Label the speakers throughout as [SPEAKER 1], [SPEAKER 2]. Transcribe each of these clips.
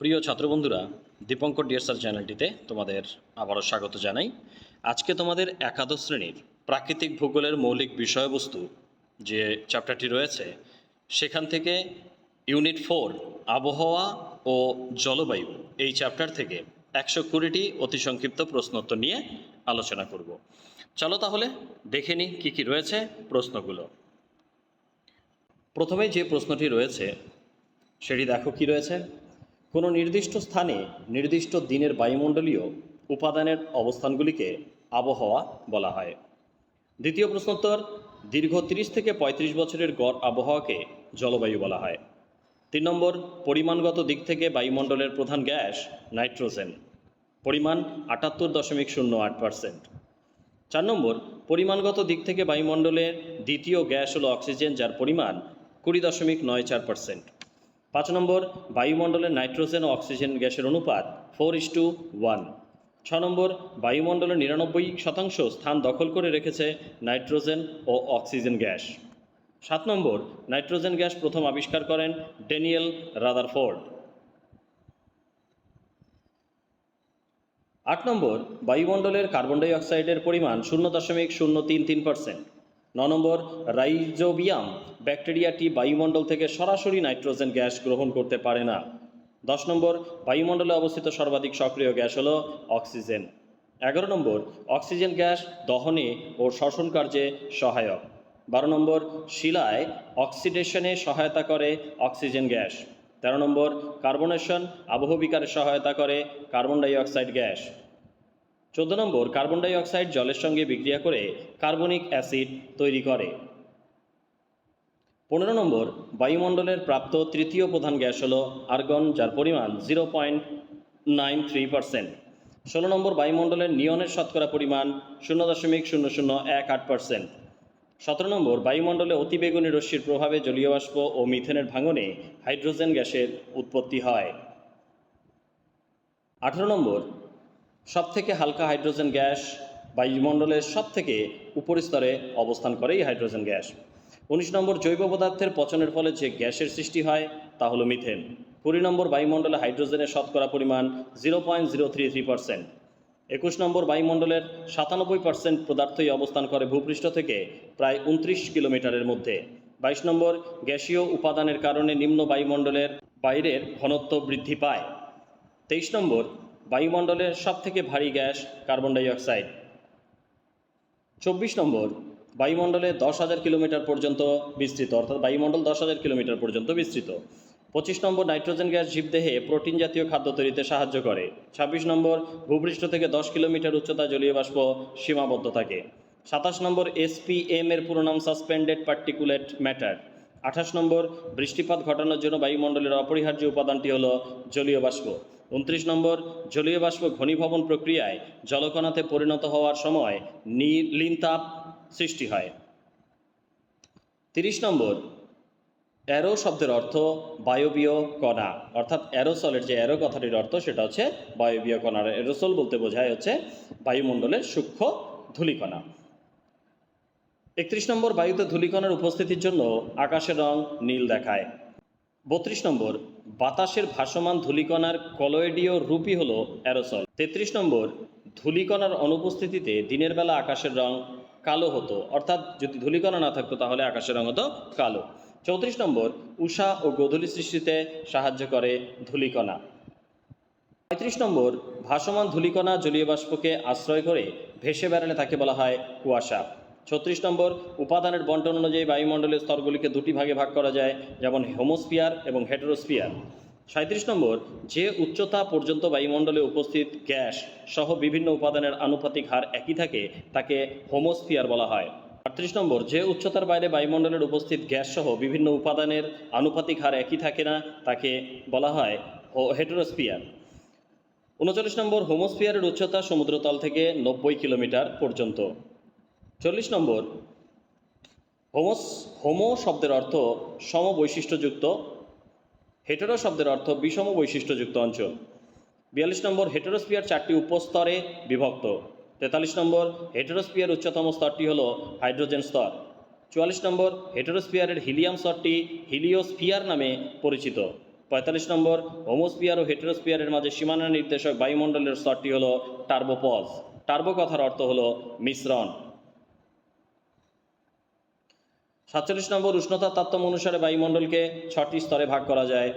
[SPEAKER 1] প্রিয় ছাত্রবন্ধুরা, দীপঙ্কর ডিএসআর চ্যানেলটিতে তোমাদের আবারও স্বাগত জানাই। আজকে তোমাদের একাদশ শ্রেণির প্রাকৃতিক ভূগোলের মৌলিক বিষয়বস্তু যে চ্যাপ্টারটি রয়েছে, সেখান থেকে ইউনিট ফোর, আবহাওয়া ও জলবায়ু, এই চ্যাপ্টার থেকে একশো কুড়িটি অতি সংক্ষিপ্ত প্রশ্নোত্তর নিয়ে আলোচনা করব। চলো তাহলে দেখে নিই কী কী রয়েছে প্রশ্নগুলো। প্রথমে যে প্রশ্নটি রয়েছে, সেটি দেখো কি রয়েছে। কোনো নির্দিষ্ট স্থানে নির্দিষ্ট দিনের বায়ুমণ্ডলীয় উপাদানের অবস্থানগুলিকে আবহাওয়া বলা হয়। দ্বিতীয় প্রশ্নোত্তর, দীর্ঘ তিরিশ থেকে ৩৫ বছরের গড় আবহাওয়াকে জলবায়ু বলা হয়। তিন নম্বর, পরিমাণগত দিক থেকে বায়ুমণ্ডলের প্রধান গ্যাস নাইট্রোজেন। পরিমাণ আটাত্তর দশমিক শূন্য আট পার্সেন্ট। চার নম্বর, পরিমাণগত দিক থেকে বায়ুমণ্ডলের দ্বিতীয় গ্যাস হলো অক্সিজেন, যার পরিমাণ কুড়ি দশমিক নয় চার পার্সেন্ট। পাঁচ নম্বর, বায়ুমণ্ডলের নাইট্রোজেন ও অক্সিজেন গ্যাসের অনুপাত, ফোর ইস টু ওয়ান। ছ নম্বর, বায়ুমণ্ডলের নিরানব্বই শতাংশ স্থান দখল করে রেখেছে নাইট্রোজেন ও অক্সিজেন গ্যাস। সাত নম্বর, নাইট্রোজেন গ্যাস প্রথম আবিষ্কার করেন ড্যানিয়েল রাদারফোর্ড। আট নম্বর, বায়ুমণ্ডলের কার্বন ডাই অক্সাইডের পরিমাণ শূন্য দশমিক শূন্য তিন তিন পার্সেন্ট। ন নম্বর, রাইজোবিয়াম ব্যাকটেরিয়াটি বায়ুমণ্ডল থেকে সরাসরি নাইট্রোজেন গ্যাস গ্রহণ করতে পারে না। দশ নম্বর, বায়ুমণ্ডলে অবস্থিত সর্বাধিক সক্রিয় গ্যাস হল অক্সিজেন। এগারো নম্বর, অক্সিজেন গ্যাস দহনে ও শ্বসন কার্যে সহায়ক। বারো নম্বর, শিলায় অক্সিডেশনে সহায়তা করে অক্সিজেন গ্যাস। তেরো নম্বর, কার্বনেশন আবহবিকারে সহায়তা করে কার্বন ডাই অক্সাইড গ্যাস। চোদ্দ নম্বর, কার্বন ডাইঅক্সাইড জলের সঙ্গে বিক্রিয়া করে কার্বনিক অ্যাসিড তৈরি করে। পনেরো নম্বর, বায়ুমণ্ডলের প্রাপ্ত তৃতীয় প্রধান গ্যাস হল আর্গন, যার পরিমাণ zero point nine three percent. ষোলো নম্বর, বায়ুমণ্ডলের নিয়নের শতকরা পরিমাণ শূন্য দশমিক শূন্য শূন্য এক আট পার্সেন্ট। সতেরো নম্বর, বায়ুমণ্ডলে অতিবেগুনি রশ্মির প্রভাবে জলীয় বাষ্প ও মিথেনের ভাঙনে হাইড্রোজেন গ্যাসের উৎপত্তি হয়। আঠেরো নম্বর সবথেকে হালকা হাইড্রোজেন গ্যাস বায়ুমণ্ডলের সবথেকে উপরিস্তরে অবস্থান করে এই হাইড্রোজেন গ্যাস। উনিশ নম্বর জৈব পদার্থের পচনের ফলে যে গ্যাসের সৃষ্টি হয় তা হলো মিথেন। কুড়ি নম্বর বায়ুমণ্ডলে হাইড্রোজেনের শতকরা পরিমাণ zero point zero three three percent. একুশ নম্বর বায়ুমণ্ডলের সাতানব্বই পার্সেন্ট পদার্থই অবস্থান করে ভূপৃষ্ঠ থেকে প্রায় উনত্রিশ কিলোমিটারের মধ্যে। বাইশ নম্বর গ্যাসীয় উপাদানের কারণে নিম্ন বায়ুমণ্ডলের বাইরের ঘনত্ব বৃদ্ধি পায়। তেইশ নম্বর বায়ুমণ্ডলের সবথেকে ভারী গ্যাস কার্বন ডাই অক্সাইড চব্বিশ নম্বর, বায়ুমণ্ডলে দশ হাজার কিলোমিটার পর্যন্ত বিস্তৃত, অর্থাৎ বায়ুমণ্ডল দশ হাজার কিলোমিটার পর্যন্ত বিস্তৃত। পঁচিশ নম্বর, নাইট্রোজেন গ্যাস জীবদেহে প্রোটিন জাতীয় খাদ্য তৈরিতে সাহায্য করে। ছাব্বিশ নম্বর, ভূপৃষ্ঠ থেকে দশ কিলোমিটার উচ্চতা জলীয় বাষ্প সীমাবদ্ধ থাকে। সাতাশ নম্বর, এসপিএম এর পুরো নাম সাসপেন্ডেড পার্টিকুলেট ম্যাটার। আঠাশ নম্বর, বৃষ্টিপাত ঘটানোর জন্য বায়ুমণ্ডলের অপরিহার্য উপাদানটি হল জলীয় বাষ্প। উনত্রিশ নম্বর, জলীয় বাষ্প ঘনীভবন প্রক্রিয়ায় জলকণাতে পরিণত হওয়ার সময় লীনতাপ সৃষ্টি হয়। তিরিশ নম্বর, অ্যারো শব্দের অর্থ বায়বীয় কণা। অর্থাৎ অ্যারোসলের যে অ্যারো কথাটির অর্থ সেটা হচ্ছে বায়বীয় কণার অ্যারোসল বলতে বোঝায় হচ্ছে বায়ুমণ্ডলের সূক্ষ্ম ধূলিকণা। একত্রিশ নম্বর বায়ুতে ধূলিকণার উপস্থিতির জন্য আকাশের রং নীল দেখায়। বত্রিশ নম্বর, বাতাসের ভাসমান ধূলিকণার কলয়েডীয় রূপই হল অ্যারোসল। তেত্রিশ নম্বর, ধূলিকণার অনুপস্থিতিতে দিনের বেলা আকাশের রং কালো হতো। অর্থাৎ যদি ধূলিকণা না থাকতো, তাহলে আকাশের রং হতো কালো। চৌত্রিশ নম্বর, উষা ও গোধূলি সৃষ্টিতে সাহায্য করে ধূলিকণা। পঁয়ত্রিশ নম্বর, ভাসমান ধূলিকণা জলীয় বাষ্পকে আশ্রয় করে ভেসে বেড়ালে তাকে বলা হয় কুয়াশা। ছত্রিশ নম্বর, উপাদানের বন্টন অনুযায়ী বায়ুমণ্ডলের স্তরগুলিকে দুটি ভাগে ভাগ করা যায়, যেমন হোমোস্পিয়ার এবং হেটেরোস্পিয়ার সাঁত্রিশ নম্বর, যে উচ্চতা পর্যন্ত বায়ুমণ্ডলে উপস্থিত গ্যাস সহ বিভিন্ন উপাদানের আনুপাতিক হার একই থাকে, তাকে হোমোস্ফিয়ার বলা হয়। আটত্রিশ নম্বর, যে উচ্চতার বাইরে বায়ুমণ্ডলের উপস্থিত গ্যাস সহ বিভিন্ন উপাদানের আনুপাতিক হার একই থাকে না, তাকে বলা হয় হেটেরোস্পিয়ার উনচল্লিশ নম্বর, হোমোস্ফিয়ারের উচ্চতা সমুদ্রতল থেকে নব্বই কিলোমিটার পর্যন্ত। চল্লিশ নম্বর। হোমোস, হোমো শব্দের অর্থ সম বৈশিষ্ট্যযুক্ত হেটেরো শব্দের অর্থ বিষম বৈশিষ্ট্যযুক্ত অঞ্চল। বিয়াল্লিশ নম্বর হেটেরোস্পিয়ার চারটি উপস্তরে বিভক্ত। তেতাল্লিশ নম্বর হেটেরোস্পিয়ার উচ্চতম স্তরটি হল হাইড্রোজেন স্তর। চুয়াল্লিশ নম্বর হেটেরোস্পিয়ারের হিলিয়াম স্তরটি হিলিওস্ফিয়ার নামে পরিচিত। পঁয়তাল্লিশ নম্বর হোমোস্পিয়ার ও হেটেরোস্পিয়ারের মাঝে সীমানা নির্দেশক বায়ুমণ্ডলের স্তরটি হলো টার্বোপজ। টার্বো কথার অর্থ হলো মিশ্রণ। সাতচল্লিশ নম্বর উষ্ণতা তারতম্য অনুসারে বায়ুমণ্ডলকে ছটি স্তরে ভাগ করা যায়।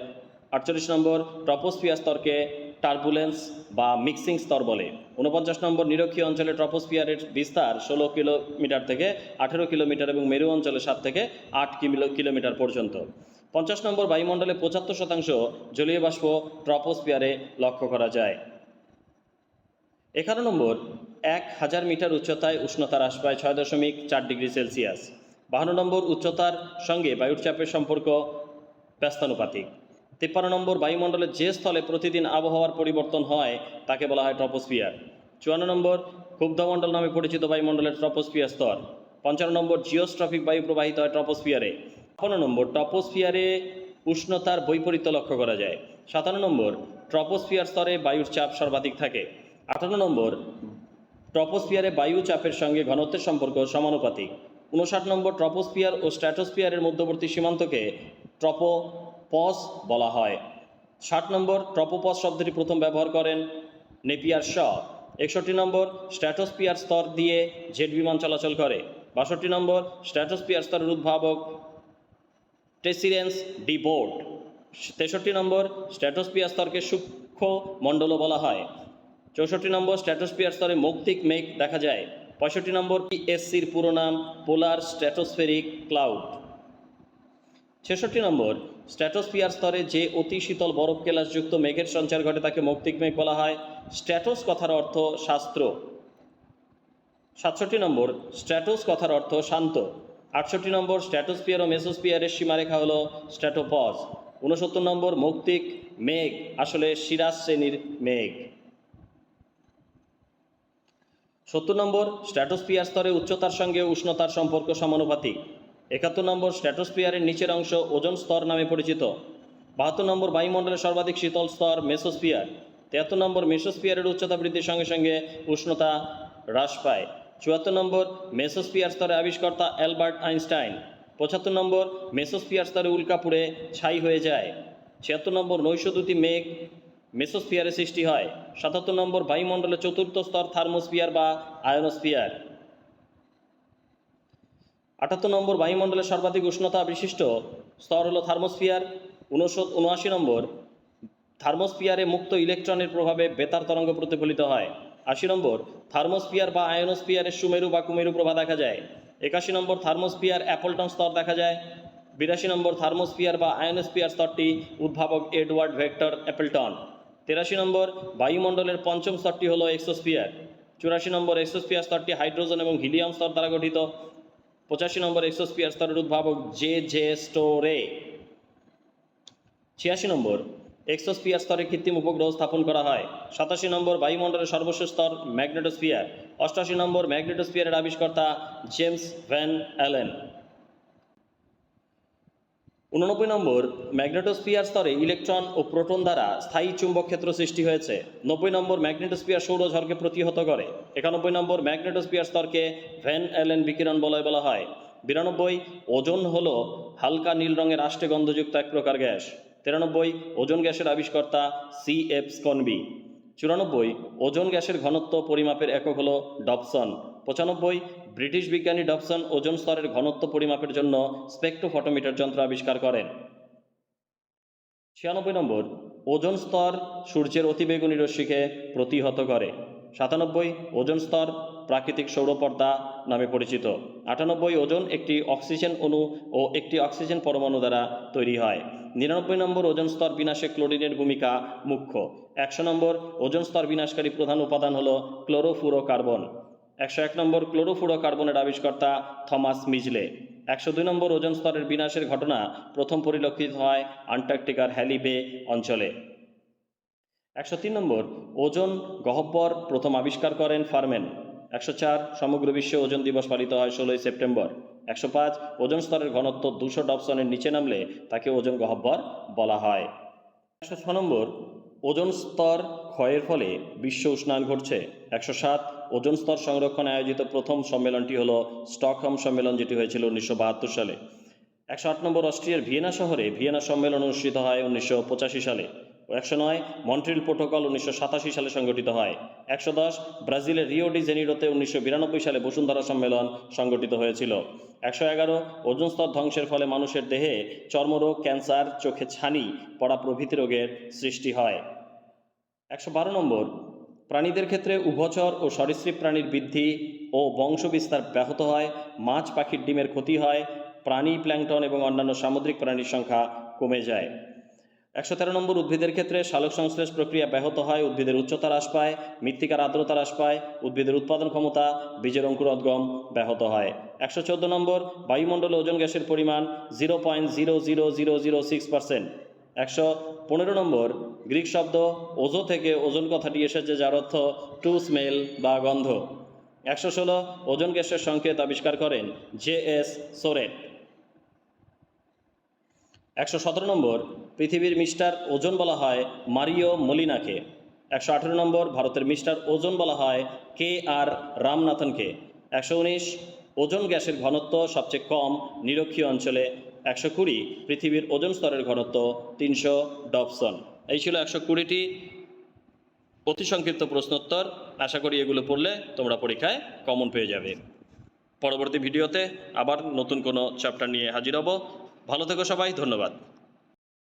[SPEAKER 1] আটচল্লিশ নম্বর ট্রপোস্ফিয়ার স্তরকে টার্বুলেন্স বা মিক্সিং স্তর বলে। উনপঞ্চাশ নম্বর নিরক্ষীয় অঞ্চলে ট্রপোস্ফিয়ারের বিস্তার ষোলো কিলোমিটার থেকে আঠেরো কিলোমিটার এবং মেরু অঞ্চলে সাত থেকে আট কিলো কিলোমিটার পর্যন্ত। পঞ্চাশ নম্বর বায়ুমণ্ডলে পঁচাত্তর শতাংশ জলীয় বাষ্প ট্রপোস্ফিয়ারে লক্ষ্য করা যায়। এগারো নম্বর, এক হাজার মিটার উচ্চতায় উষ্ণতা হ্রাস পায় ছয় দশমিক চার ডিগ্রি সেলসিয়াস। বাহান্ন নম্বর উচ্চতার সঙ্গে বায়ুর চাপের সম্পর্ক ব্যস্তানুপাতিক। তিপ্পান্ন নম্বর বায়ুমণ্ডলের যে স্থলে প্রতিদিন আবহাওয়ার পরিবর্তন হয়, তাকে বলা হয় ট্রপোস্ফিয়ার। চুয়ান্ন নম্বর ক্ষুব্ধমণ্ডল নামে পরিচিত বায়ুমণ্ডলের ট্রপোস্ফিয়ার স্তর। পঞ্চান্ন নম্বর জিওস্ট্রফিক বায়ু প্রবাহিত হয় ট্রপোস্ফিয়ারে। ছাপ্পান্ন নম্বর ট্রপোস্ফিয়ারে উষ্ণতার বৈপরীত্য লক্ষ্য করা যায়। সাতান্ন নম্বর ট্রপোস্ফিয়ার স্তরে বায়ুর চাপ সর্বাধিক থাকে। আটান্ন নম্বর ট্রপোস্ফিয়ারে বায়ু চাপের সঙ্গে ঘনত্বের সম্পর্ক সমানুপাতিক। উনষাট নম্বর ট্রপোস্ফিয়ার ও স্ট্র্যাটোস্ফিয়ারের মধ্যবর্তী সীমান্তকে ট্রপোপজ বলা হয়। ষাট নম্বর ট্রপোপজ শব্দটি প্রথম ব্যবহার করেন নেপিয়ার শ। একষট্টি নম্বর স্ট্র্যাটোস্ফিয়ার স্তর দিয়ে জেট বিমান চলাচল করে। বাষট্টি নম্বর স্ট্র্যাটোস্ফিয়ার স্তরের উদ্ভাবক টেসিরেন্স ডি বোর্ড তেষট্টি নম্বর স্ট্র্যাটোস্ফিয়ার স্তরকে সূক্ষ্ম মণ্ডলও বলা হয়। চৌষট্টি নম্বর স্ট্র্যাটোস্ফিয়ার স্তরে মৌক্তিক মেঘ দেখা যায়। পঁয়ষট্টি নম্বর পিএসসির পুরো নাম পোলার স্ট্র্যাটোস্ফেরিক ক্লাউড ছেষট্টি নম্বর স্ট্র্যাটোস্ফিয়ার স্তরে যে অতি শীতল বরফ কেলাসযুক্ত মেঘের সঞ্চার ঘটে তাকে মৌক্তিক মেঘ বলা হয়। স্ট্র্যাটোস কথার অর্থ শাস্ত্র। সাতষট্টি নম্বর স্ট্র্যাটোস কথার অর্থ শান্ত। আটষট্টি নম্বর স্ট্র্যাটোস্ফিয়ার ও মেসোস্ফিয়ারের সীমারেখা হল স্ট্র্যাটোপজ উনসত্তর নম্বর মৌক্তিক মেঘ, আসলে সিরাজ শ্রেণির মেঘ। সত্তর নম্বর, স্ট্র্যাটোস্ফিয়ার স্তরে উচ্চতার সঙ্গে উষ্ণতার সম্পর্ক সমানুপাতিক। একাত্তর নম্বর, স্ট্র্যাটোস্ফিয়ারের নিচের অংশ ওজন স্তর নামে পরিচিত। বাহাত্তর নম্বর, বায়ুমণ্ডলের সর্বাধিক শীতল স্তর মেসোস্ফিয়ার। তিয়াত্তর নম্বর, মেসোস্ফিয়ারের উচ্চতা বৃদ্ধির সঙ্গে সঙ্গে উষ্ণতা হ্রাস পায়। চুয়াত্তর নম্বর, মেসোস্ফিয়ার স্তরে আবিষ্কর্তা অ্যালবার্ট আইনস্টাইন। পঁচাত্তর নম্বর, মেসোস্ফিয়ার স্তরে উল্কা পুড়ে ছাই হয়ে যায়। ছিয়াত্তর নম্বর নৈশদূতি মেঘ মেসোস্ফিয়ারে সৃষ্টি হয়। সাতাত্তর নম্বর বায়ুমণ্ডলের চতুর্থ স্তর থার্মোস্ফিয়ার বা আয়নোস্ফিয়ার। আটাত্তর নম্বর বায়ুমণ্ডলের সর্বাধিক উষ্ণতা বিশিষ্ট স্তর হলো থার্মোস্ফিয়ার। উনসৎ উনআশি নম্বর, থার্মোস্ফিয়ারে মুক্ত ইলেকট্রনের প্রভাবে বেতার তরঙ্গ প্রতিফলিত হয়। আশি নম্বর, থার্মোস্ফিয়ার বা আয়নোস্ফিয়ারে সুমেরু বা কুমেরু প্রভা দেখা যায়। একাশি নম্বর, থার্মোস্ফিয়ার অ্যাপলটন স্তর দেখা যায়। বিরাশি নম্বর, থার্মোস্ফিয়ার বা আয়নোস্ফিয়ার স্তরটি উদ্ভাবক এডওয়ার্ড ভেক্টর অ্যাপেলটন। তেরাশি নম্বর বায়ুমণ্ডলের পঞ্চম স্তরটি হলো এক্সোস্ফিয়ার। চুরাশি নম্বর এক্সোস্ফিয়ার স্তরটি হাইড্রোজেন এবং হিলিয়াম স্তর দ্বারা গঠিত। পঁচাশি নম্বর এক্সোস্ফিয়ার স্তরের উদ্ভাবক জে জে স্টোরে। ছিয়াশি নম্বর এক্সোস্ফিয়ার স্তরে কৃত্রিম উপগ্রহ স্থাপন করা হয়। সাতাশি নম্বর বায়ুমণ্ডলের সর্বশেষ স্তর ম্যাগনেটোস্ফিয়ার। অষ্টাশি নম্বর ম্যাগনেটোস্ফিয়ারের আবিষ্কর্তা জেমস ভ্যান অ্যালেন। উননব্বই নম্বর, ম্যাগনেটোস্ফিয়ার স্তরে ইলেকট্রন ও প্রোটন দ্বারা স্থায়ী চুম্বক ক্ষেত্র সৃষ্টি হয়েছে। নব্বই নম্বর, ম্যাগনেটোস্ফিয়ার সৌরঝড়কে প্রতিহত করে। একানব্বই নম্বর, ম্যাগনেটোস্ফিয়ার স্তরকে ভ্যান অ্যালেন বিকিরণ বলয় বলা হয়। বিরানব্বই, ওজন হল হালকা নীল রঙের আষ্টে গন্ধযুক্ত এক প্রকার গ্যাস। তিরানব্বই, ওজন গ্যাসের আবিষ্কর্তা সি এফ স্কনবি। চুরানব্বই, ওজন গ্যাসের ঘনত্ব পরিমাপের একক হল ডবসন। পঁচানব্বই, ব্রিটিশ বিজ্ঞানী ডবসন ওজন স্তরের ঘনত্ব পরিমাপের জন্য স্পেকট্রোফটোমিটার যন্ত্র আবিষ্কার করেন। ছিয়ানব্বই নম্বর, ওজন স্তর সূর্যের অতিবেগুনি রশ্মিকে প্রতিহত করে। সাতানব্বই, ওজন স্তর প্রাকৃতিক সৌরপর্দা নামে পরিচিত। আটানব্বই, ওজন একটি অক্সিজেন অণু ও একটি অক্সিজেন পরমাণু দ্বারা তৈরি হয়। নিরানব্বই নম্বর ওজন স্তর বিনাশে ক্লোরিনের ভূমিকা মুখ্য। একশো নম্বর ওজন স্তর বিনাশকারী প্রধান উপাদান হল ক্লোরোফ্লুরোকার্বন একশো এক নম্বর ক্লোরোফ্লুরোকার্বনের আবিষ্কর্তা থমাস মিজলে। একশো দুই নম্বর ওজন স্তরের বিনাশের ঘটনা প্রথম পরিলক্ষিত হয় আন্টার্কটিকার হ্যালিবে অঞ্চলে। একশো তিন নম্বর ওজন গহ্বর প্রথম আবিষ্কার করেন ফার্মেন। একশো চার সমগ্র বিশ্বে ওজন দিবস পালিত হয় ষোলোই সেপ্টেম্বর। একশো পাঁচ ওজন স্তরের ঘনত্ব দুশো ডপসনের নিচে নামলে তাকে ওজন গহ্বর বলা হয়। একশো ছ নম্বর, ওজন স্তর ক্ষয়ের ফলে বিশ্ব উষ্ণায়ন ঘটছে। একশো সাত, ওজন স্তর সংরক্ষণে আয়োজিত প্রথম সম্মেলনটি হলো স্টকহোম সম্মেলন, যেটি হয়েছিল উনিশশো বাহাত্তর সালে। একশো আট নম্বর অস্ট্রিয়ার ভিয়েনা শহরে ভিয়েনা সম্মেলন অনুষ্ঠিত হয় উনিশশো পঁচাশি সালে। একশো নয়, মন্ট্রিল প্রোটোকল উনিশশো সাতাশি সালে সংগঠিত হয়। একশো দশ, ব্রাজিলের রিও ডি জেনিরোতে উনিশশো বিরানব্বই সালে বসুন্ধরা সম্মেলন সংগঠিত হয়েছিল। একশো এগারো, ওজন স্তর ধ্বংসের ফলে মানুষের দেহে চর্মরোগ, ক্যান্সার, চোখে ছানি, পড়া প্রভৃতি রোগের সৃষ্টি হয়। একশো বারো নম্বর, প্রাণীদের ক্ষেত্রে উভচর ও সরীসৃপ প্রাণীর বৃদ্ধি ও বংশবিস্তার ব্যাহত হয়। মাছ, পাখির ডিমের ক্ষতি হয়। প্রাণী প্ল্যাংটন এবং অন্যান্য সামুদ্রিক প্রাণীর সংখ্যা কমে যায়। একশো তেরো নম্বর উদ্ভিদের ক্ষেত্রে সালোক সংশ্লেষ প্রক্রিয়া ব্যাহত হয়, উদ্ভিদের উচ্চতা হ্রাস পায়, মৃত্তিকার আর্দ্রতা হ্রাস পায়, উদ্ভিদের উৎপাদন ক্ষমতা, বীজের অঙ্কুরোদ্গম ব্যাহত হয়। একশো চোদ্দ নম্বর, বায়ুমণ্ডলে ওজন গ্যাসের পরিমাণ zero point zero zero zero zero six percent. একশো পনেরো নম্বর, গ্রিক শব্দ ওজো থেকে ওজন কথাটি এসেছে যার অর্থ টু স্মেল বা গন্ধ। একশো ষোলো, ওজন গ্যাসের সংকেত আবিষ্কার করেন জে এস সোরেট একশো সতেরো নম্বর, পৃথিবীর মিস্টার ওজন বলা হয় মারিও মলিনাকে। একশো আঠেরো নম্বর, ভারতের মিস্টার ওজন বলা হয় কে আর রামনাথনকে। একশো উনিশ, ওজন গ্যাসের ঘনত্ব সবচেয়ে কম নিরক্ষীয় অঞ্চলে। একশো কুড়ি, পৃথিবীর ওজন স্তরের ঘনত্ব তিনশো ডবসন। এই ছিল একশো কুড়িটি অতি সংক্ষিপ্ত প্রশ্নোত্তর। আশা করি এগুলো পড়লে তোমরা পরীক্ষায় কমন পেয়ে যাবে। পরবর্তী ভিডিওতে আবার নতুন কোনো চ্যাপ্টার নিয়ে হাজির হব। ভালো থেকো সবাই ধন্যবাদ।